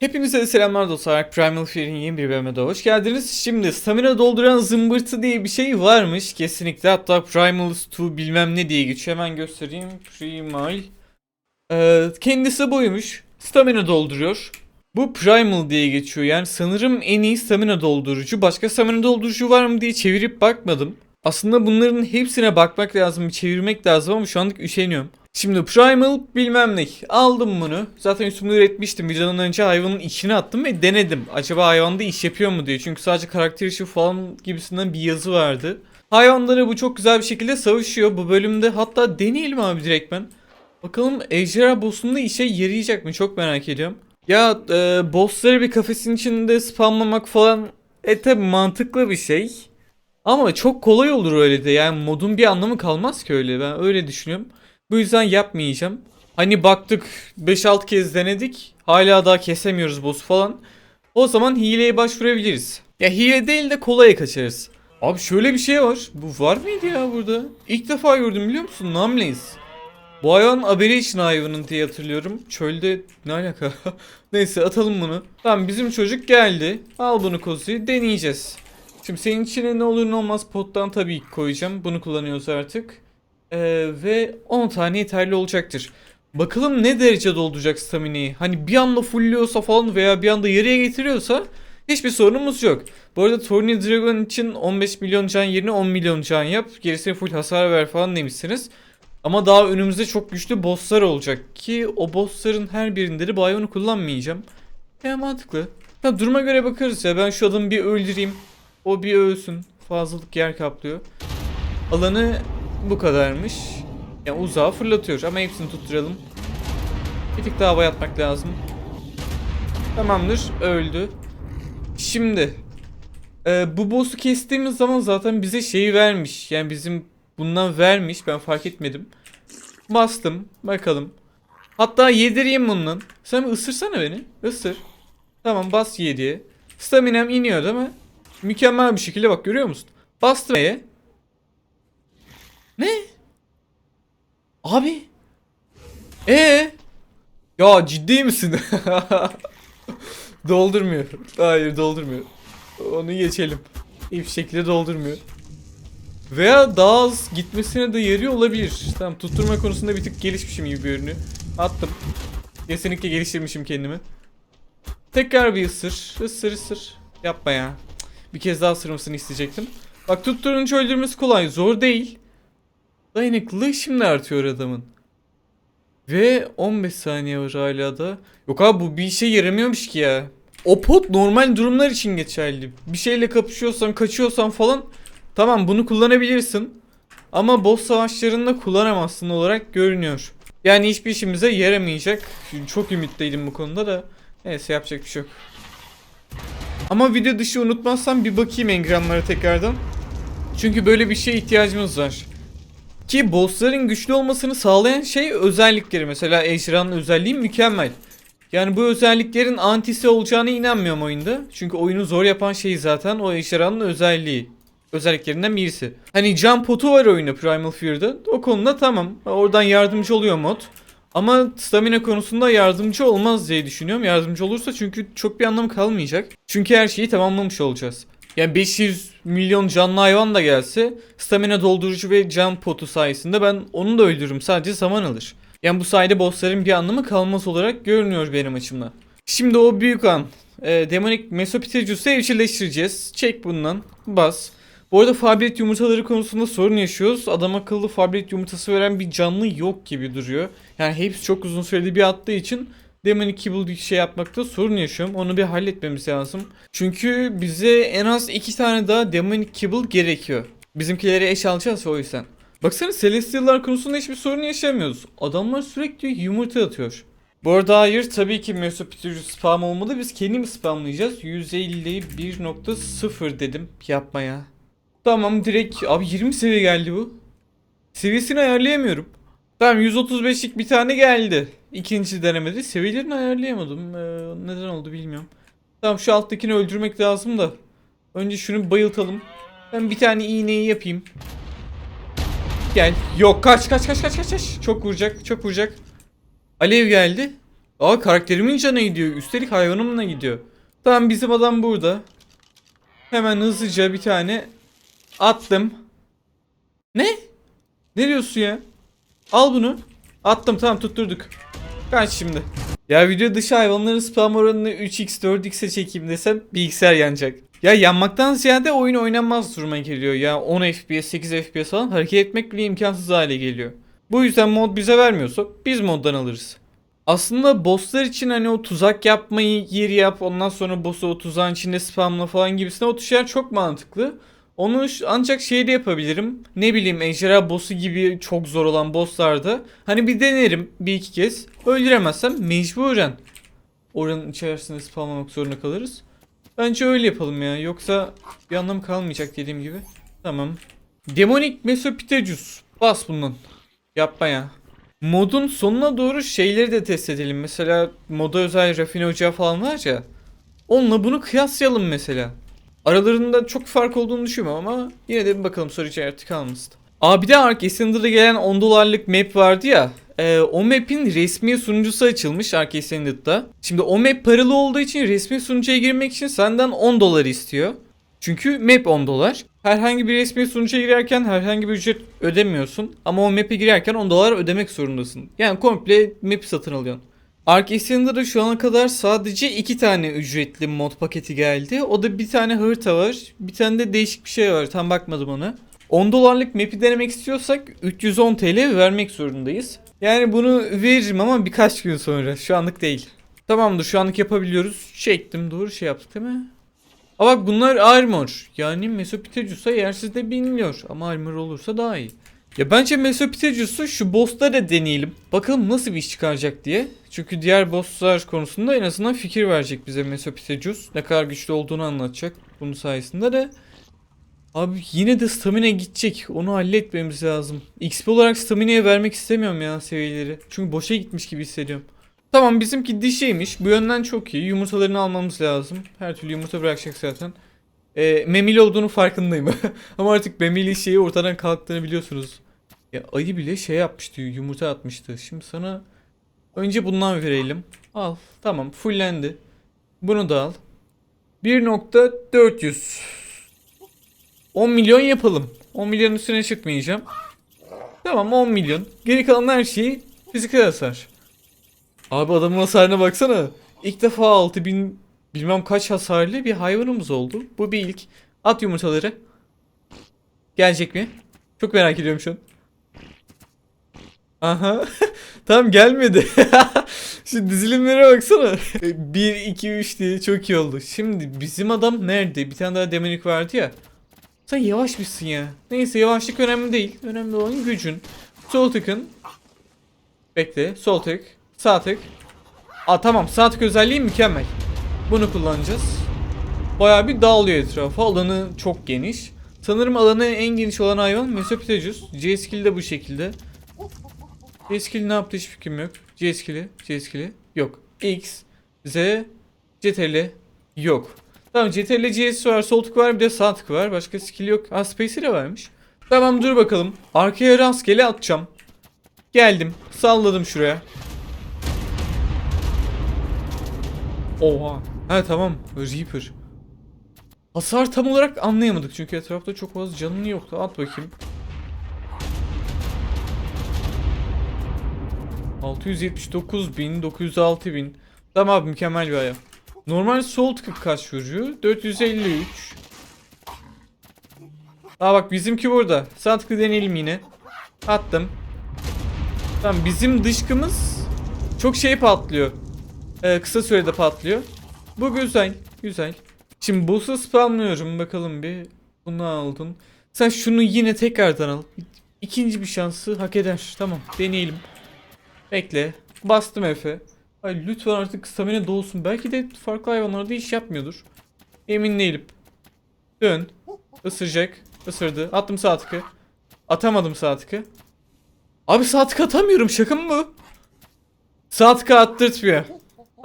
Hepinize selamlar dostlar. Primal Fear'in yeni bir bölümüne hoş geldiniz. Şimdi stamina dolduran zımbırtı diye bir şey varmış. Kesinlikle hatta Primalist 2 bilmem ne diye geçiyor. Hemen göstereyim. Primal. Ee, kendisi buymuş. Stamina dolduruyor. Bu Primal diye geçiyor. Yani sanırım en iyi stamina doldurucu. Başka stamina doldurucu var mı diye çevirip bakmadım. Aslında bunların hepsine bakmak lazım, çevirmek lazım ama şu anlık üşeniyorum. Şimdi Primal bilmem ne. Aldım bunu. Zaten üstümde üretmiştim. Videodan önce hayvanın içine attım ve denedim. Acaba hayvanda iş yapıyor mu diye. Çünkü sadece karakter işi falan gibisinden bir yazı vardı. Hayvanları bu çok güzel bir şekilde savaşıyor. Bu bölümde hatta deneyelim abi direktmen. Bakalım ejderha boss'unda işe yarayacak mı? Çok merak ediyorum. Ya e, bossları bir kafesin içinde spamlamak falan e tabi mantıklı bir şey. Ama çok kolay olur öyle de. Yani modun bir anlamı kalmaz ki öyle. Ben öyle düşünüyorum. Bu yüzden yapmayacağım. Hani baktık 5-6 kez denedik. Hala daha kesemiyoruz boss falan. O zaman hileye başvurabiliriz. Ya hile değil de kolaya kaçarız. Abi şöyle bir şey var. Bu var mıydı ya burada? İlk defa gördüm biliyor musun? Namleyiz. Bu hayvan Aberration hayvanı diye hatırlıyorum. Çölde ne alaka? Neyse atalım bunu. Tamam bizim çocuk geldi. Al bunu Kozi deneyeceğiz. Şimdi senin içine ne olur ne olmaz pottan tabii koyacağım. Bunu kullanıyoruz artık. Ee, ve 10 tane yeterli olacaktır. Bakalım ne derece dolduracak stamina'yı. Hani bir anda fullliyorsa falan veya bir anda yarıya getiriyorsa hiçbir sorunumuz yok. Bu arada Tornado Dragon için 15 milyon can yerine 10 milyon can yap. Gerisine full hasar ver falan demişsiniz. Ama daha önümüzde çok güçlü bosslar olacak ki o bossların her birinde de hayvanı kullanmayacağım. Ya mantıklı. Ya duruma göre bakarız ya ben şu adamı bir öldüreyim. O bir ölsün. Fazlalık yer kaplıyor. Alanı bu kadarmış. Yani uzağa fırlatıyor ama hepsini tutturalım. Bir tık daha hava lazım. Tamamdır öldü. Şimdi e, bu boss'u kestiğimiz zaman zaten bize şeyi vermiş. Yani bizim bundan vermiş ben fark etmedim. Bastım bakalım. Hatta yedireyim bundan. Sen ısırsana beni. Isır. Tamam bas yediye. Staminam iniyor değil mi? Mükemmel bir şekilde bak görüyor musun? Bastım E'ye. Ne? Abi. E Ya ciddi misin? doldurmuyor. Hayır doldurmuyor. Onu geçelim. İyi bir şekilde doldurmuyor. Veya daha az gitmesine de yarıyor olabilir. Tamam tutturma konusunda bir tık gelişmişim gibi görünüyor. Attım. Kesinlikle geliştirmişim kendimi. Tekrar bir ısır. Isır ısır. Yapma ya. Bir kez daha ısırmasını isteyecektim. Bak tutturunca öldürmesi kolay. Zor değil. Dayanıklılığı şimdi artıyor adamın. Ve 15 saniye var hala da. Yok abi bu bir işe yaramıyormuş ki ya. O pot normal durumlar için geçerli. Bir şeyle kapışıyorsan, kaçıyorsan falan tamam bunu kullanabilirsin. Ama boss savaşlarında kullanamazsın olarak görünüyor. Yani hiçbir işimize yaramayacak. Çok ümitliydim bu konuda da. Neyse yapacak bir şey yok. Ama video dışı unutmazsam bir bakayım engramlara tekrardan. Çünkü böyle bir şeye ihtiyacımız var. Ki bossların güçlü olmasını sağlayan şey özellikleri. Mesela Ejderhanın özelliği mükemmel. Yani bu özelliklerin antisi olacağına inanmıyorum oyunda. Çünkü oyunu zor yapan şey zaten o Ejderhanın özelliği. Özelliklerinden birisi. Hani can potu var oyunda Primal Fear'da. O konuda tamam. Oradan yardımcı oluyor mod. Ama stamina konusunda yardımcı olmaz diye düşünüyorum. Yardımcı olursa çünkü çok bir anlamı kalmayacak. Çünkü her şeyi tamamlamış olacağız. Yani 500 milyon canlı hayvan da gelse stamina doldurucu ve can potu sayesinde ben onu da öldürürüm. Sadece zaman alır. Yani bu sayede bossların bir anlamı kalmaz olarak görünüyor benim açımdan. Şimdi o büyük an. E, Demonic Mesopithecus'u evcilleştireceğiz. Çek bundan. Bas. Bu arada fabrit yumurtaları konusunda sorun yaşıyoruz. Adam akıllı fabrit yumurtası veren bir canlı yok gibi duruyor. Yani hepsi çok uzun süreli bir attığı için Demonic Kibble bir şey yapmakta sorun yaşıyorum. Onu bir halletmemiz lazım. Çünkü bize en az iki tane daha Demonic Kibble gerekiyor. Bizimkileri eş alacağız o yüzden. Baksana Celestial'lar konusunda hiçbir sorun yaşamıyoruz. Adamlar sürekli yumurta atıyor. Bu arada hayır tabii ki Mesopithecus spam olmadı. Biz kendimiz spamlayacağız. 151.0 dedim. Yapma ya. Tamam direkt abi 20 seviye geldi bu. Seviyesini ayarlayamıyorum. Tamam 135'lik bir tane geldi. İkinci denemede seviyelerini ayarlayamadım. Ee, neden oldu bilmiyorum. Tamam şu alttakini öldürmek lazım da. Önce şunu bayıltalım. Ben bir tane iğneyi yapayım. Gel. Yok kaç kaç kaç kaç kaç. Çok vuracak çok vuracak. Alev geldi. Aa karakterimin canı gidiyor. Üstelik hayvanımla gidiyor. Tamam bizim adam burada. Hemen hızlıca bir tane attım. Ne? Ne diyorsun ya? Al bunu. Attım tamam tutturduk. Kaç şimdi. Ya video dışı hayvanların spam oranını 3x 4x'e çekeyim desem bilgisayar yanacak. Ya yanmaktan ziyade oyun oynanmaz duruma geliyor ya 10 FPS 8 FPS falan hareket etmek bile imkansız hale geliyor. Bu yüzden mod bize vermiyorsa biz moddan alırız. Aslında bosslar için hani o tuzak yapmayı yeri yap ondan sonra boss'u o tuzağın içinde spamla falan gibisine o tuşlar çok mantıklı. Onu ancak şeyde yapabilirim. Ne bileyim ejderha boss'u gibi çok zor olan bosslarda. Hani bir denerim bir iki kez. Öldüremezsem mecburen oranın içerisinde spamlamak zorunda kalırız. Bence öyle yapalım ya. Yoksa bir anlam kalmayacak dediğim gibi. Tamam. Demonik Mesopithecus. Bas bundan. Yapma ya. Modun sonuna doğru şeyleri de test edelim. Mesela moda özel rafine ocağı falan var ya. Onunla bunu kıyaslayalım mesela. Aralarında çok fark olduğunu düşünmüyorum ama yine de bir bakalım soru işareti kalmasın. Aa bir de Ark Ascender'da gelen 10 dolarlık map vardı ya. Ee, o map'in resmi sunucusu açılmış Ark Ascended'da. Şimdi o map paralı olduğu için resmi sunucuya girmek için senden 10 dolar istiyor. Çünkü map 10 dolar. Herhangi bir resmi sunucuya girerken herhangi bir ücret ödemiyorsun. Ama o map'e girerken 10 dolar ödemek zorundasın. Yani komple map'i satın alıyorsun. Ark Ascender'da şu ana kadar sadece iki tane ücretli mod paketi geldi. O da bir tane harita var. Bir tane de değişik bir şey var. Tam bakmadım ona. 10 dolarlık map'i denemek istiyorsak 310 TL vermek zorundayız. Yani bunu veririm ama birkaç gün sonra. Şu anlık değil. Tamamdır şu anlık yapabiliyoruz. Çektim doğru şey yaptık değil mi? Aa bak bunlar armor. Yani Mesopithecus'a yersiz de biliniyor. Ama armor olursa daha iyi. Ya bence Mesopithecus'u şu boss'ta da deneyelim. Bakalım nasıl bir iş çıkaracak diye. Çünkü diğer bosslar konusunda en azından fikir verecek bize Mesopithecus. Ne kadar güçlü olduğunu anlatacak bunun sayesinde de. Abi yine de stamina gidecek. Onu halletmemiz lazım. XP olarak stamina'ya vermek istemiyorum ya seviyeleri. Çünkü boşa gitmiş gibi hissediyorum. Tamam bizimki dişiymiş. Bu yönden çok iyi. Yumurtalarını almamız lazım. Her türlü yumurta bırakacak zaten. Ee, memeli olduğunu farkındayım. Ama artık memeli şeyi ortadan kalktığını biliyorsunuz. Ya ayı bile şey yapmıştı. Yumurta atmıştı. Şimdi sana önce bundan verelim. Al. Tamam. Fullendi. Bunu da al. 1.400 10 milyon yapalım. 10 milyonun üstüne çıkmayacağım. Tamam 10 milyon. Geri kalan her şeyi fiziksel hasar. Abi adamın hasarına baksana. İlk defa 6000 bilmem kaç hasarlı bir hayvanımız oldu. Bu bir ilk. At yumurtaları. Gelecek mi? Çok merak ediyorum şu an. Aha. Tam gelmedi. Şimdi dizilimlere baksana. 1, 2, 3 diye çok iyi oldu. Şimdi bizim adam nerede? Bir tane daha demonik vardı ya. Sen yavaş mısın ya? Neyse yavaşlık önemli değil. Önemli olan gücün. Sol tıkın. Bekle. Sol tık. Sağ tık. Aa tamam sağ tık özelliği mükemmel. Bunu kullanacağız. Bayağı bir dağılıyor etrafı. Alanı çok geniş. Sanırım alanı en geniş olan hayvan Mesopithecus. C skill de bu şekilde. C skill ne yaptı hiç fikrim yok. C skill'i, C skill'i yok. X, Z, CTRL yok. Tamam CTRL CS var, sol tık var bir de sağ tık var. Başka skill yok. Ha space'i de varmış. Tamam dur bakalım. Arkaya rastgele atacağım. Geldim. Salladım şuraya. Oha. Ha tamam. Reaper. Hasar tam olarak anlayamadık çünkü etrafta çok fazla canın yoktu. At bakayım. 679 bin, 906 bin. Tamam abi mükemmel bir ayar. Normal sol tıkı kaç vuruyor? 453. Aa bak bizimki burada. Sağ tıkı deneyelim yine. Attım. Tamam bizim dışkımız çok şey patlıyor. Ee, kısa sürede patlıyor. Bu güzel. Güzel. Şimdi boss'u spamlıyorum. Bakalım bir. Bunu aldın. Sen şunu yine tekrardan al. İkinci bir şansı hak eder. Tamam deneyelim. Bekle. Bastım Efe. Ay lütfen artık stamina dolsun. Belki de farklı hayvanlarda iş yapmıyordur. Emin değilim. Dön. Isıracak. Isırdı. Attım sağ. Atamadım sağ. Abi sağ atamıyorum. Şaka mı bu? Sağ tıkı attırtmıyor.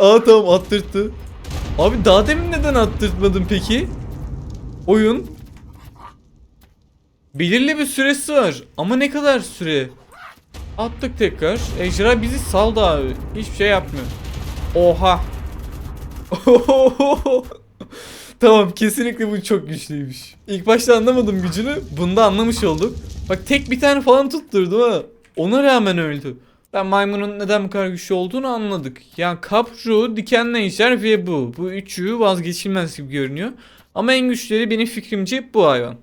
Aa tamam attırttı. Abi daha demin neden attırtmadın peki? Oyun. Belirli bir süresi var. Ama ne kadar süre? Attık tekrar. Ejderha bizi saldı abi. Hiçbir şey yapmıyor. Oha. tamam kesinlikle bu çok güçlüymüş. İlk başta anlamadım gücünü. Bunda anlamış olduk. Bak tek bir tane falan tutturdu ha. Ona rağmen öldü. Ben maymunun neden bu kadar güçlü olduğunu anladık. Yani kapru, dikenli ejder ve bu. Bu üçü vazgeçilmez gibi görünüyor. Ama en güçleri benim fikrimce bu hayvan.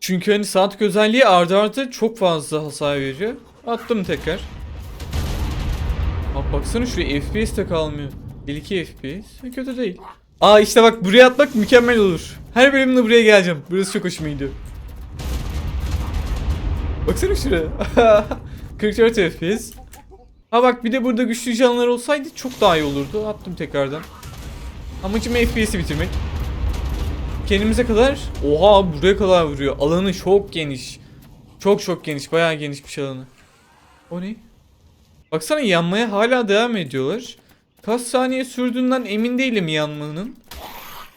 Çünkü hani saatlik özelliği ardı ardı çok fazla hasar veriyor. Attım tekrar. Bak baksana şuraya FPS de kalmıyor. 52 FPS. Kötü değil. Aa işte bak buraya atmak mükemmel olur. Her bölümde buraya geleceğim. Burası çok hoşuma gidiyor. Baksana şuraya. 44 FPS. Ha bak bir de burada güçlü canlılar olsaydı çok daha iyi olurdu. Attım tekrardan. Amacım FPS'i bitirmek. Kendimize kadar. Oha buraya kadar vuruyor. Alanı çok geniş. Çok çok geniş. Bayağı genişmiş alanı. O ne? Baksana yanmaya hala devam ediyorlar. Kaç saniye sürdüğünden emin değilim yanmanın.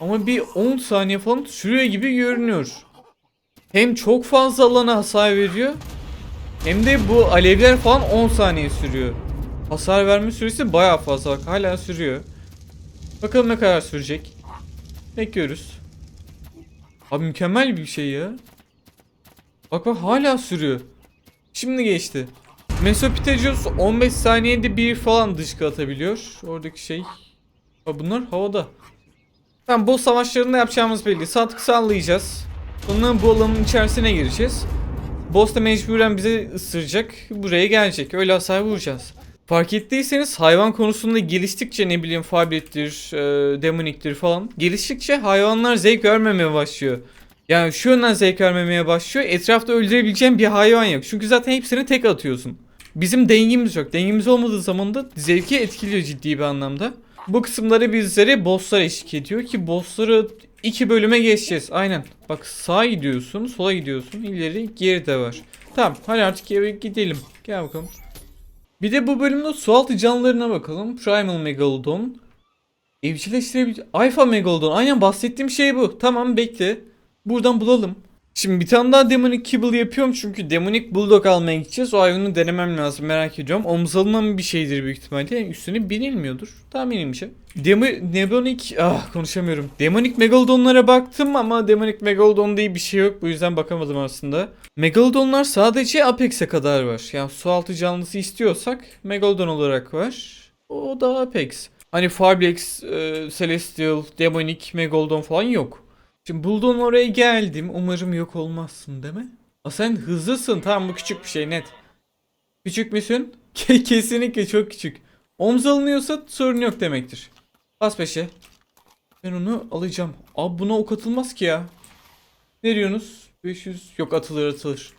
Ama bir 10 saniye falan sürüyor gibi görünüyor. Hem çok fazla alana hasar veriyor. Hem de bu alevler falan 10 saniye sürüyor. Hasar verme süresi bayağı fazla hala sürüyor. Bakalım ne kadar sürecek. Bekliyoruz. Abi mükemmel bir şey ya. Bak bak hala sürüyor. Şimdi geçti. Mesopithecus 15 saniyede bir falan dışkı atabiliyor. Oradaki şey. Ha bunlar havada. Tamam boss savaşlarında yapacağımız belli. Saatlik sallayacağız. Sonra bu alanın içerisine gireceğiz. Boss da mecburen bize ısıracak. Buraya gelecek. Öyle hasar vuracağız. Fark ettiyseniz hayvan konusunda geliştikçe ne bileyim fablettir, e, demoniktir falan. Geliştikçe hayvanlar zevk vermemeye başlıyor. Yani şu yönden zevk vermemeye başlıyor. Etrafta öldürebileceğin bir hayvan yok. Çünkü zaten hepsini tek atıyorsun. Bizim dengimiz yok. Dengimiz olmadığı zaman da zevki etkiliyor ciddi bir anlamda. Bu kısımları bizlere bosslar eşlik ediyor ki bossları iki bölüme geçeceğiz. Aynen. Bak sağa gidiyorsun, sola gidiyorsun, ileri, geri de var. Tamam, hadi artık eve gidelim. Gel bakalım. Bir de bu bölümde sualtı canlılarına bakalım. Primal Megalodon. Evcilleştirebilecek... Alpha Megalodon. Aynen bahsettiğim şey bu. Tamam bekle. Buradan bulalım. Şimdi bir tane daha Demonic Kibble yapıyorum çünkü Demonic Bulldog almaya gideceğiz. O hayvanı denemem lazım merak ediyorum. Omuz alınan bir şeydir büyük ihtimalle. Üstüne binilmiyordur. Tahminim bir şey. Demo Demonic... Ah konuşamıyorum. Demonic Megalodonlara baktım ama Demonic Megalodon diye bir şey yok. Bu yüzden bakamadım aslında. Megalodonlar sadece Apex'e kadar var. Yani su altı canlısı istiyorsak Megalodon olarak var. O da Apex. Hani Farblex, e, Celestial, Demonic, Megalodon falan yok. Şimdi buldum oraya geldim. Umarım yok olmazsın mi? Aa, sen hızlısın. Tamam bu küçük bir şey net. Küçük müsün? Ke- Kesinlikle çok küçük. Omuz alınıyorsa sorun yok demektir. Bas peşe. Ben onu alacağım. Abi buna ok atılmaz ki ya. Ne diyorsunuz? 500 yok atılır atılır.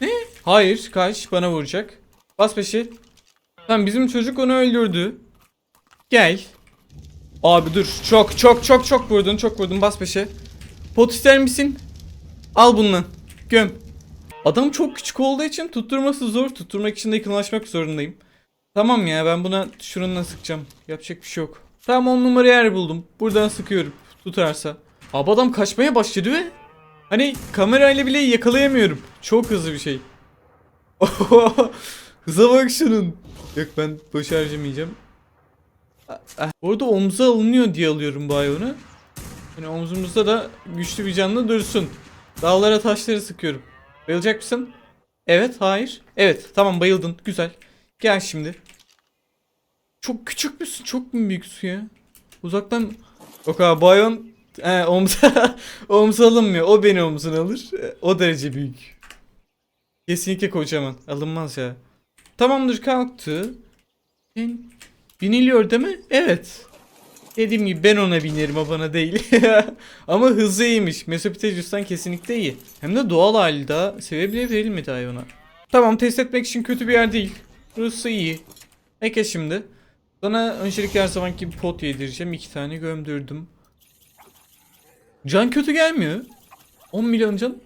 Ne? Hayır kaç bana vuracak. Bas peşe. Tamam bizim çocuk onu öldürdü. Gel. Abi dur. Çok çok çok çok vurdun. Çok vurdun. Bas peşe. Pot ister misin? Al bunu. Göm. Adam çok küçük olduğu için tutturması zor. Tutturmak için de yakınlaşmak zorundayım. Tamam ya ben buna şununla sıkacağım. Yapacak bir şey yok. Tamam 10 numara yer buldum. Buradan sıkıyorum. Tutarsa. Abi adam kaçmaya başladı ve hani kamerayla bile yakalayamıyorum. Çok hızlı bir şey. Hıza bak şunun. Yok ben boş harcamayacağım. Orada omza alınıyor diye alıyorum hayvanı. Hani omzumuzda da güçlü bir canlı dursun. Dağlara taşları sıkıyorum. Bayılacak mısın? Evet, hayır. Evet, tamam bayıldın. Güzel. Gel şimdi. Çok küçük müsün? Çok mu büyüksün ya? Uzaktan... Yok abi bu hayvan he, omza, omza alınmıyor. O beni omzuna alır. E, O derece büyük. Kesinlikle kocaman. Alınmaz ya. Tamamdır kalktı. Biniliyor değil mi? Evet. Dediğim gibi ben ona binerim o bana değil. Ama hızlı iyiymiş. Mesopithecus'tan kesinlikle iyi. Hem de doğal halde seviye bile verilmedi hayvana. Tamam test etmek için kötü bir yer değil. Burası iyi. Eke şimdi. Sana öncelikle her zamanki gibi pot yedireceğim. İki tane gömdürdüm. Can kötü gelmiyor. 10 milyon can.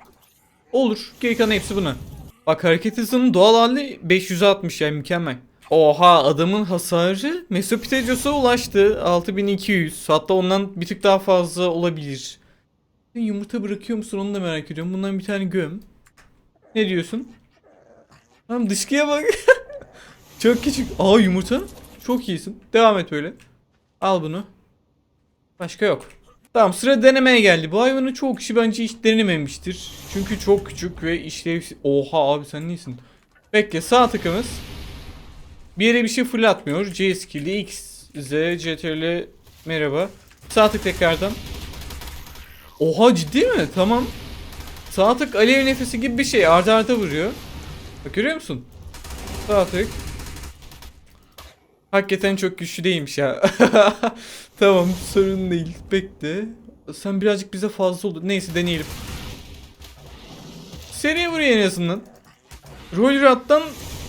Olur. Geri kalan hepsi buna. Bak hareket hızının doğal hali 560 yani mükemmel. Oha adamın hasarı Mesopithecus'a ulaştı. 6200. Hatta ondan bir tık daha fazla olabilir. Yumurta bırakıyor musun onu da merak ediyorum. Bundan bir tane göm. Ne diyorsun? Tamam dışkıya bak. Çok küçük. Aa yumurta. Çok iyisin. Devam et böyle. Al bunu. Başka yok. Tamam sıra denemeye geldi. Bu hayvanı çok kişi bence hiç denememiştir. Çünkü çok küçük ve işlevsiz. Oha abi sen nesin? Bekle sağ tıkımız. Bir yere bir şey fırlatmıyor. C skill'i X, Z, CTRL merhaba. Sağ tık tekrardan. Oha ciddi mi? Tamam. Sağ tık alev nefesi gibi bir şey arda arda vuruyor. Bak görüyor musun? Sağ tık. Hakikaten çok güçlü değilmiş ya. tamam sorun değil. Bekle. Sen birazcık bize fazla oldu. Neyse deneyelim. Seri vuruyor en azından. Roller attan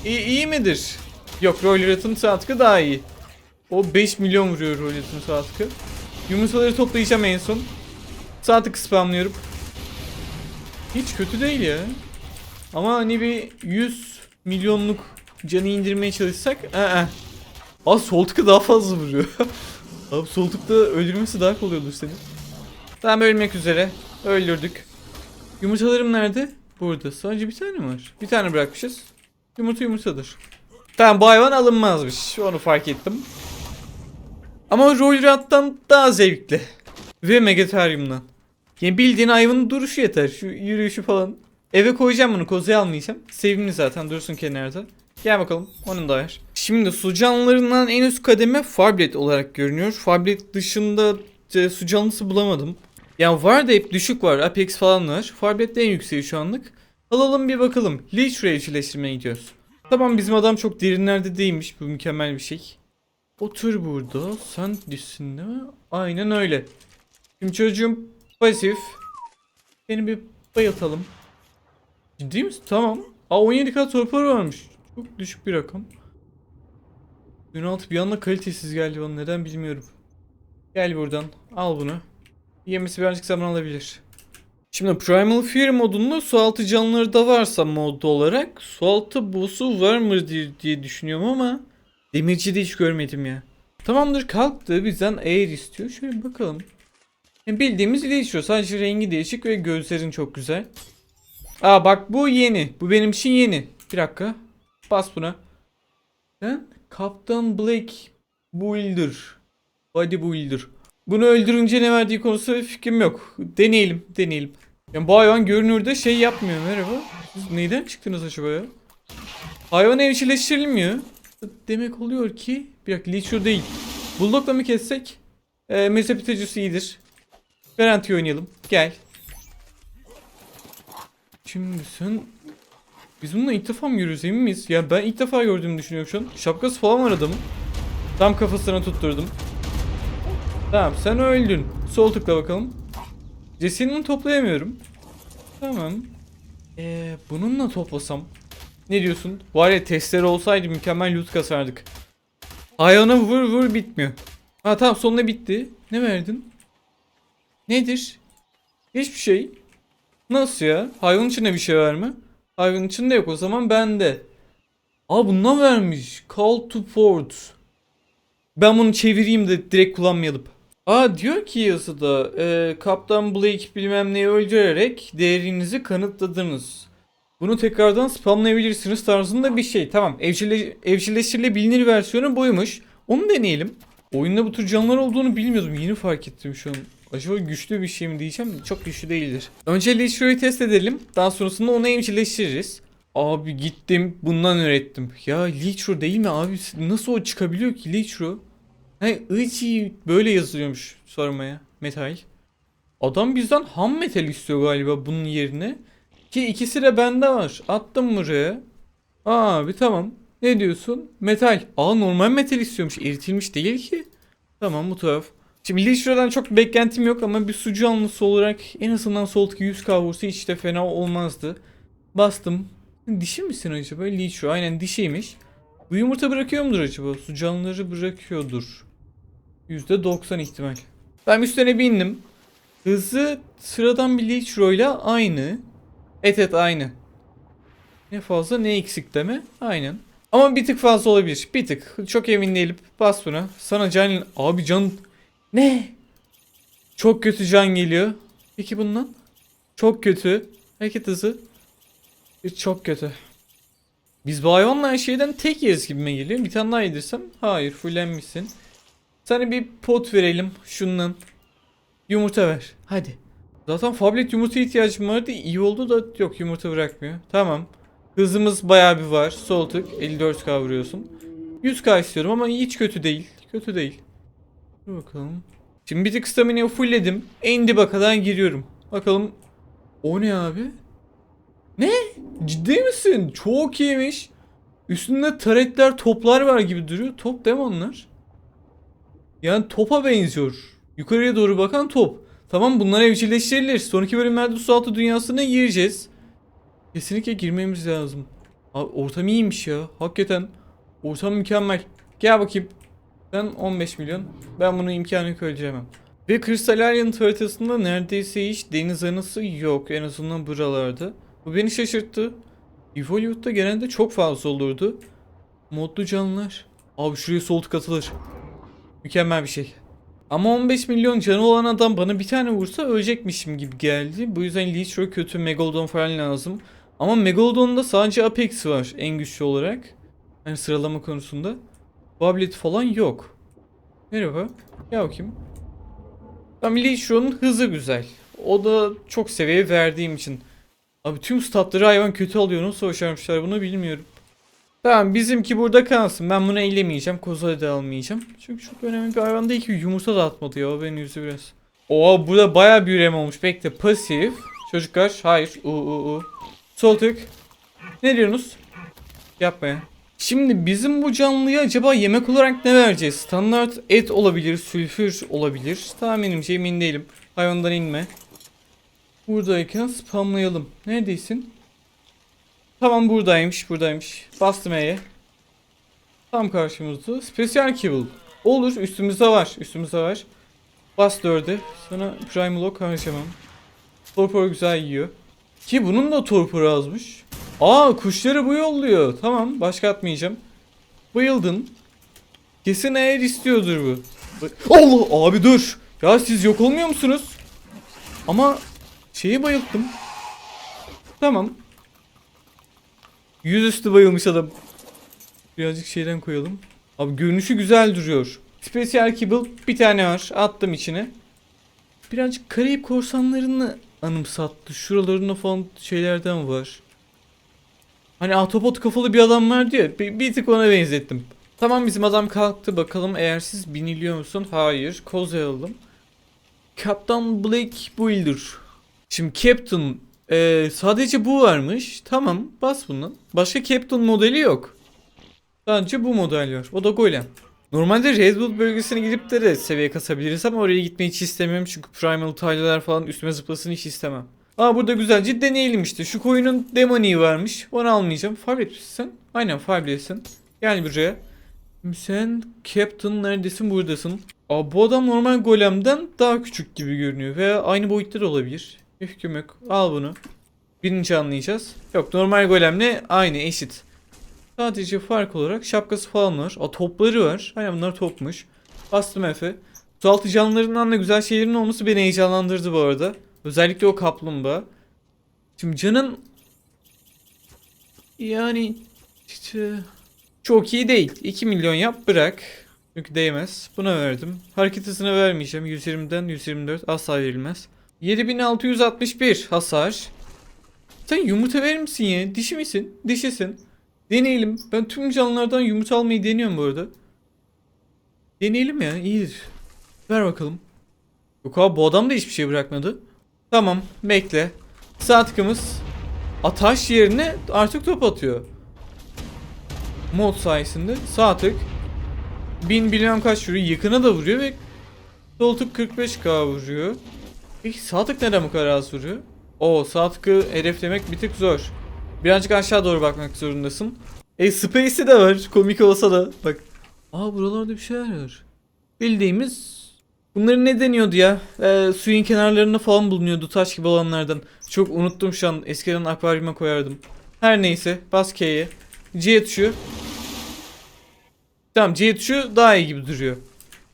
iyi, iyi midir? Yok Roller atın sağ tıkı daha iyi. O 5 milyon vuruyor Roller atın sağ tıkı. Yumurtaları toplayacağım en son. Sağ tık spamlıyorum. Hiç kötü değil ya. Ama hani bir 100 milyonluk canı indirmeye çalışsak aa. Aa sol tıkı daha fazla vuruyor. Abi sol tıkta öldürmesi daha kolay olur senin. Tamam ölmek üzere. Öldürdük. Yumurtalarım nerede? Burada. Sadece bir tane mi var? Bir tane bırakmışız. Yumurta yumurtadır. Tamam bu hayvan alınmazmış. Onu fark ettim. Ama Rollrat'tan daha zevkli. Ve Megatherium'dan. Yani bildiğin hayvanın duruşu yeter. Şu yürüyüşü falan. Eve koyacağım bunu. Kozaya almayacağım. Sevimli zaten. Dursun kenarda. Gel bakalım. Onun da ver. Şimdi su canlılarından en üst kademe Farblet olarak görünüyor. Farblet dışında e, su canlısı bulamadım. Yani var da hep düşük var. Apex falan var. Farblet en yükseği şu anlık. Alalım bir bakalım. Leech Ray evcilleştirmeye gidiyoruz. Tamam bizim adam çok derinlerde değilmiş. Bu mükemmel bir şey. Otur burada. Sen düşsün değil mi? Aynen öyle. Şimdi çocuğum pasif. Seni bir bayıltalım. Ciddi misin? Tamam. Aa 17k torpor varmış. Çok düşük bir rakam. 16 bir anda kalitesiz geldi bana neden bilmiyorum. Gel buradan al bunu. Yemesi birazcık zaman alabilir. Şimdi Primal Fear modunda sualtı canlıları da varsa mod olarak sualtı boss'u var mı diye, düşünüyorum ama demirci de hiç görmedim ya. Tamamdır kalktı bizden air istiyor. Şöyle bakalım. Yani bildiğimiz değişiyor. Sadece rengi değişik ve gözlerin çok güzel. Aa bak bu yeni. Bu benim için yeni. Bir dakika. Bas buna. Sen Kaptan Black Builder. Body Builder. Bunu öldürünce ne verdiği konusunda fikrim yok. Deneyelim, deneyelim. Yani bu hayvan görünürde şey yapmıyor. Merhaba. Siz neyden çıktınız acaba ya? Hayvan evcilleştirilmiyor. Demek oluyor ki... Bir dakika Leechur değil. Bulldog'la mı kessek? Ee, Mesopitagus iyidir. Garanti oynayalım. Gel. Şimdi sen... Biz bununla ilk defa mı görüyoruz emin miyiz? Ya ben ilk defa gördüğümü düşünüyorum şu an. Şapkası falan var adamın. Tam kafasına tutturdum. Tamam sen öldün. Sol tıkla bakalım. Cesedini toplayamıyorum. Tamam. Ee, bununla toplasam. Ne diyorsun? Var ya testleri olsaydı mükemmel loot kasardık. Hayvana vur vur bitmiyor. Ha tamam sonunda bitti. Ne verdin? Nedir? Hiçbir şey. Nasıl ya? Hayvan içinde bir şey var mı? Hayvan içinde yok o zaman bende. Aa bundan vermiş. Call to port. Ben bunu çevireyim de direkt kullanmayalım. Aa diyor ki yazıda e, Kaptan Blake bilmem neyi öldürerek değerinizi kanıtladınız. Bunu tekrardan spamlayabilirsiniz tarzında bir şey. Tamam evcille, evcilleştirilebilir versiyonu buymuş. Onu deneyelim. Oyunda bu tür canlılar olduğunu bilmiyordum. Yeni fark ettim şu an. Acaba güçlü bir şey mi diyeceğim? Çok güçlü değildir. Önce Leechro'yu test edelim. Daha sonrasında onu evcilleştiririz. Abi gittim bundan öğrettim. Ya Leechro değil mi abi? Nasıl o çıkabiliyor ki Leechro? He böyle yazılıyormuş sormaya. Metal. Adam bizden ham metal istiyor galiba bunun yerine. Ki ikisi de bende var. Attım buraya. Aa bir tamam. Ne diyorsun? Metal. Aa normal metal istiyormuş. Eritilmiş değil ki. Tamam bu tuhaf. Şimdi Leishure'dan çok beklentim yok ama bir su canlısı olarak en azından soldaki 100k vursa hiç de fena olmazdı. Bastım. Dişi misin acaba? Leishure aynen dişiymiş. Bu yumurta bırakıyor mudur acaba? Su canlıları bırakıyordur. %90 ihtimal. Ben üstüne bindim. Hızı sıradan bir Leisure ile aynı. Evet evet aynı. Ne fazla ne eksik deme. Aynen. Ama bir tık fazla olabilir. Bir tık. Çok emin değilim. Bas buna. Sana can... Abi can... Ne? Çok kötü can geliyor. Peki bundan? Çok kötü. Hareket hızı. E, Çok kötü. Biz bu hayvanla şeyden tek yeriz gibime geliyor. Bir tane daha yedirsem. Hayır fullenmişsin. Sana bir pot verelim şundan. Yumurta ver. Hadi. Zaten fablet yumurta ihtiyacım vardı. İyi oldu da yok yumurta bırakmıyor. Tamam. Hızımız bayağı bir var. Sol tık 54k vuruyorsun. 100k istiyorum ama hiç kötü değil. Kötü değil. Dur bakalım. Şimdi bir tık stamina'yı fullledim. En dibe kadar giriyorum. Bakalım. O ne abi? Ne? Ciddi misin? Çok iyiymiş. Üstünde taretler toplar var gibi duruyor. Top değil mi onlar? Yani topa benziyor. Yukarıya doğru bakan top. Tamam bunlar evcilleştirilir. Sonraki bölümlerde su altı dünyasına gireceğiz. Kesinlikle girmemiz lazım. Abi ortam iyiymiş ya. Hakikaten. Ortam mükemmel. Gel bakayım. Ben 15 milyon. Ben bunu imkanı yok ödeyemem. Ve Crystal Island haritasında neredeyse hiç deniz anası yok. En azından buralarda. Bu beni şaşırttı. Evolved'da genelde çok fazla olurdu. Modlu canlılar. Abi şuraya sol tık atılır. Mükemmel bir şey. Ama 15 milyon canı olan adam bana bir tane vursa ölecekmişim gibi geldi. Bu yüzden Leech çok kötü Megalodon falan lazım. Ama Megalodon'da sadece Apex var en güçlü olarak. Yani sıralama konusunda. Bablet falan yok. Merhaba. Ya bakayım. Tam Leech'un hızı güzel. O da çok seviye verdiğim için. Abi tüm statları hayvan kötü alıyor. Nasıl başarmışlar bunu bilmiyorum. Tamam bizimki burada kalsın. Ben bunu ellemeyeceğim. Kozayı da almayacağım. Çünkü çok önemli bir hayvan değil ki yumurta da atmadı ya. O beni yüzü biraz. Oha burada baya bir üreme olmuş. Bekle pasif. Çocuklar hayır. U u u. Sol tık. Ne diyorsunuz? Yapma ya. Şimdi bizim bu canlıya acaba yemek olarak ne vereceğiz? Standart et olabilir, sülfür olabilir. Tahminimce emin değilim. Hayvandan inme. Buradayken spamlayalım. Neredesin? Tamam buradaymış, buradaymış. Bastım E'ye. Tam karşımızda. Special Kibble. Olur, üstümüzde var, üstümüzde var. Bas 4'e. Sana Prime Lock harcamam. Torpor güzel yiyor. Ki bunun da torporu azmış. Aa kuşları bu yolluyor. Tamam başka atmayacağım. Bayıldın. Kesin eğer istiyordur bu. Allah abi dur. Ya siz yok olmuyor musunuz? Ama şeyi bayılttım. Tamam. Yüzüstü bayılmış adam. Birazcık şeyden koyalım. Abi görünüşü güzel duruyor. Special Kibble bir tane var. Attım içine. Birazcık Karayip korsanlarını anımsattı. Şuralarında falan şeylerden var. Hani ahtapot kafalı bir adam vardı ya. Bir, bir tık ona benzettim. Tamam bizim adam kalktı. Bakalım eğer siz biniliyor musun? Hayır. Koz aldım. Kaptan Blake Builder. Şimdi Captain ee, sadece bu varmış. Tamam bas bunu. Başka Captain modeli yok. Sadece bu model var. O da Golem. Normalde Red Bull bölgesine gidip de, de seviye kasabiliriz ama oraya gitmeyi hiç istemiyorum. Çünkü Primal Tile'lar falan üstüme zıplasın hiç istemem. Aa burada güzelce deneyelim işte. Şu koyunun demoniği varmış. Onu almayacağım. Fablet misin? Aynen Fablet'sin. Gel buraya. Sen Captain neredesin? Buradasın. Aa bu adam normal golemden daha küçük gibi görünüyor. Veya aynı boyutta da olabilir. Hüküm. Al bunu. Birinci anlayacağız. Yok normal golemle aynı eşit. Sadece fark olarak şapkası falan var. Aa topları var. Aynen bunlar topmuş. Bastım Efe. Sualtı canlılarından da güzel şeylerin olması beni heyecanlandırdı bu arada. Özellikle o kaplumbağa. Şimdi canın yani çok iyi değil. 2 milyon yap bırak. Çünkü değmez. Buna verdim. Hareket hızına vermeyeceğim. 120'den 124 asla verilmez. 7661 hasar. Sen yumurta verir misin ya? Dişi misin? Dişisin. Deneyelim. Ben tüm canlılardan yumurta almayı deniyorum bu arada. Deneyelim ya. iyidir. Ver bakalım. Yok abi bu adam da hiçbir şey bırakmadı. Tamam bekle. Sağ tıkımız ataş yerine artık top atıyor. Mod sayesinde sağ tık 1000 bilmem kaç vuruyor. Yakına da vuruyor ve sol tık 45k vuruyor. Peki sağ tık neden bu kadar az vuruyor? O sağ tıkı hedeflemek bir tık zor. Birazcık aşağı doğru bakmak zorundasın. E Space'i de var. Komik olsa da. Bak. Aa buralarda bir şeyler var. Bildiğimiz Bunları ne deniyordu ya? Ee, suyun kenarlarında falan bulunuyordu taş gibi olanlardan. Çok unuttum şu an. Eskiden akvaryuma koyardım. Her neyse. Bas K'ye. C tuşu. Tamam C tuşu daha iyi gibi duruyor.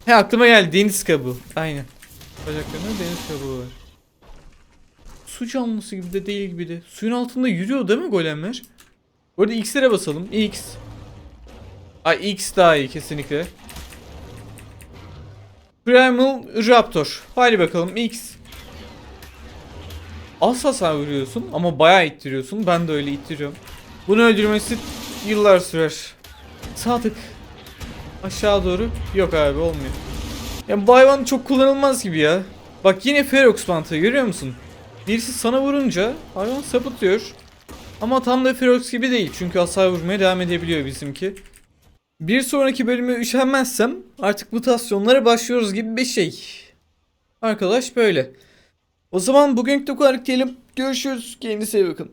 He aklıma geldi. Deniz kabuğu. Aynen. Bacaklarında deniz kabuğu var. su canlısı gibi de değil gibi de. Suyun altında yürüyor değil mi golemler? Bu arada X'lere basalım. X. Ay X daha iyi kesinlikle. Primal Raptor. Hadi bakalım X. Az hasar vuruyorsun ama bayağı ittiriyorsun. Ben de öyle ittiriyorum. Bunu öldürmesi yıllar sürer. Sadık. Aşağı doğru. Yok abi olmuyor. Ya bu hayvan çok kullanılmaz gibi ya. Bak yine Ferox mantığı görüyor musun? Birisi sana vurunca hayvan sapıtıyor. Ama tam da Ferox gibi değil. Çünkü hasar vurmaya devam edebiliyor bizimki. Bir sonraki bölümü üşenmezsem artık mutasyonlara başlıyoruz gibi bir şey. Arkadaş böyle. O zaman bugünkü de bu kadar diyelim. Görüşürüz. Kendinize iyi bakın.